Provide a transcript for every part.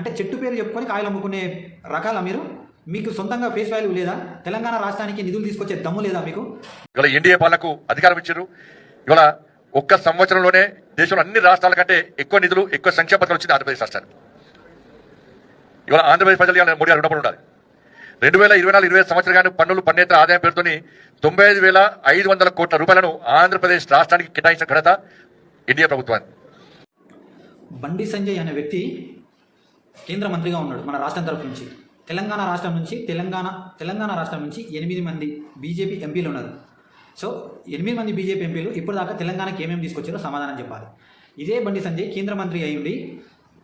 అంటే చెట్టు పేరు చెప్పుకొని కాయలు అమ్ముకునే రకాల మీరు? మీకు సొంతంగా ఫేస్ వాల్యూ లేదా? తెలంగాణ రాష్ట్రానికి నిధులు తీసుకొచ్చే దమ్ము లేదా మీకు? ఇవాళ ఎన్డీఏ పాలనకు అధికారం ఇచ్చారు. ఇవాళ ఒక్క సంవత్సరంలోనే దేశంలో అన్ని రాష్ట్రాల కంటే ఎక్కువ నిధులు ఎక్కువ సంక్షేమ పథకాలు వచ్చింది ఆంధ్రప్రదేశ్ రాష్ట్రానికి. ఇవాళ ఆంధ్రప్రదేశ్ ప్రజలు ఇవాళ మోడీ రుణపడి ఉండాలి. రెండు వేల ఇరవై నాలుగు ఇరవై సంవత్సరం కానీ పన్నులు పన్నేతర ఆదాయం పేరుతోని తొంభై ఐదు వేల ఐదు వందల కోట్ల రూపాయలను ఆంధ్రప్రదేశ్ రాష్ట్రానికి కేటాయించిన ఘనత ఎన్డీఏ ప్రభుత్వాన్ని బండి సంజయ్ అనే వ్యక్తి కేంద్ర మంత్రిగా ఉన్నాడు మన రాష్ట్రం తరఫు నుంచి. తెలంగాణ రాష్ట్రం నుంచి తెలంగాణ తెలంగాణ రాష్ట్రం నుంచి ఎనిమిది మంది బీజేపీ ఎంపీలు ఉన్నారు. సో ఎనిమిది మంది బీజేపీ ఎంపీలు ఇప్పటిదాకా తెలంగాణకి ఏమేమి తీసుకొచ్చారో సమాధానం చెప్పాలి. ఇదే బండి సంజయ్ కేంద్ర మంత్రి అయి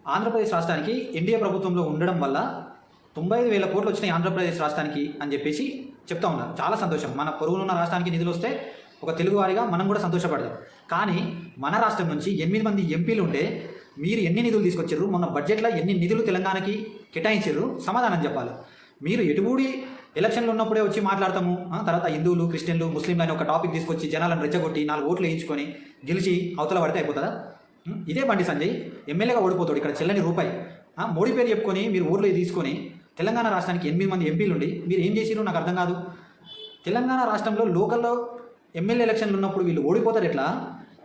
ఆంధ్రప్రదేశ్ రాష్ట్రానికి ఎన్డీఏ ప్రభుత్వంలో ఉండడం వల్ల తొంభై ఐదు వేల కోట్లు వచ్చినాయి ఆంధ్రప్రదేశ్ రాష్ట్రానికి అని చెప్పేసి చెప్తా ఉన్నారు. చాలా సంతోషం. మన పొరుగునున్న రాష్ట్రానికి నిధులు వస్తే ఒక తెలుగువారిగా మనం కూడా సంతోషపడతాం కానీ మన రాష్ట్రం నుంచి ఎనిమిది మంది ఎంపీలు ఉంటే మీరు ఎన్ని నిధులు తీసుకొచ్చారు మొన్న బడ్జెట్లో ఎన్ని నిధులు తెలంగాణకి కేటాయించారు సమాధానం చెప్పాలి. మీరు ఎటుబూడి ఎలక్షన్లు ఉన్నప్పుడే వచ్చి మాట్లాడతాము. తర్వాత హిందువులు క్రిస్టియన్లు ముస్లింలు అని ఒక టాపిక్ తీసుకొచ్చి జనాలను రెచ్చగొట్టి నాలుగు ఓట్లు వేయించుకొని గెలిచి అవతల పడితే అయిపోతుందా? ఇదే బండి సంజయ్. ఎమ్మెల్యేగా ఓడిపోతాడు ఇక్కడ చెల్లని రూపాయి. మోడీ పేరు చెప్పుకొని మీరు ఊర్లో తీసుకొని తెలంగాణ రాష్ట్రానికి ఎనిమిది మంది ఎంపీలు ఉండి మీరు ఏం చేసిరో నాకు అర్థం కాదు. తెలంగాణ రాష్ట్రంలో లోకల్లో ఎమ్మెల్యే ఎలక్షన్లు ఉన్నప్పుడు వీళ్ళు ఓడిపోతారు ఎట్లా?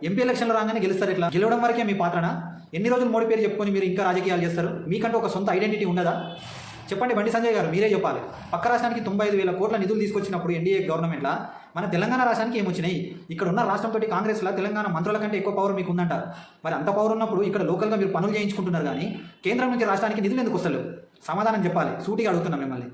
ఎంపీ ఎలక్షన్లు రాగానే గెలుస్తారు ఎట్లా? గెలవడం వరకే మీ పాత్రనా? ఎన్ని రోజులు మోడీ పేరు చెప్పుకొని మీరు ఇంకా రాజకీయాలు చేస్తారు? మీకంటూ ఒక సొంత ఐడెంటిటీ ఉండదా చెప్పండి బండి సంజయ్ గారు మీరే చెప్పాలి. పక్క రాష్ట్రానికి తొంభై ఐదు వేల కోట్ల నిధులు తీసుకొచ్చినప్పుడు ఎన్డీఏ గవర్నమెంట్లా మన తెలంగాణ రాష్ట్రానికి ఏమొచ్చినాయి? ఇక్కడ ఉన్న రాష్ట్రంతో కాంగ్రెస్లో తెలంగాణ మంత్రుల కంటే ఎక్కువ పవర్ మీకు ఉందంట. మరి అంత పవర్ ఉన్నప్పుడు ఇక్కడ లోకల్గా మీరు పనులు చేయించుకుంటున్నారు కానీ కేంద్రం నుంచి రాష్ట్రానికి నిధులు ఎందుకు వస్తలేవు? సమాధానం చెప్పాలి. సూటిగా అడుగుతున్నాం మిమ్మల్ని.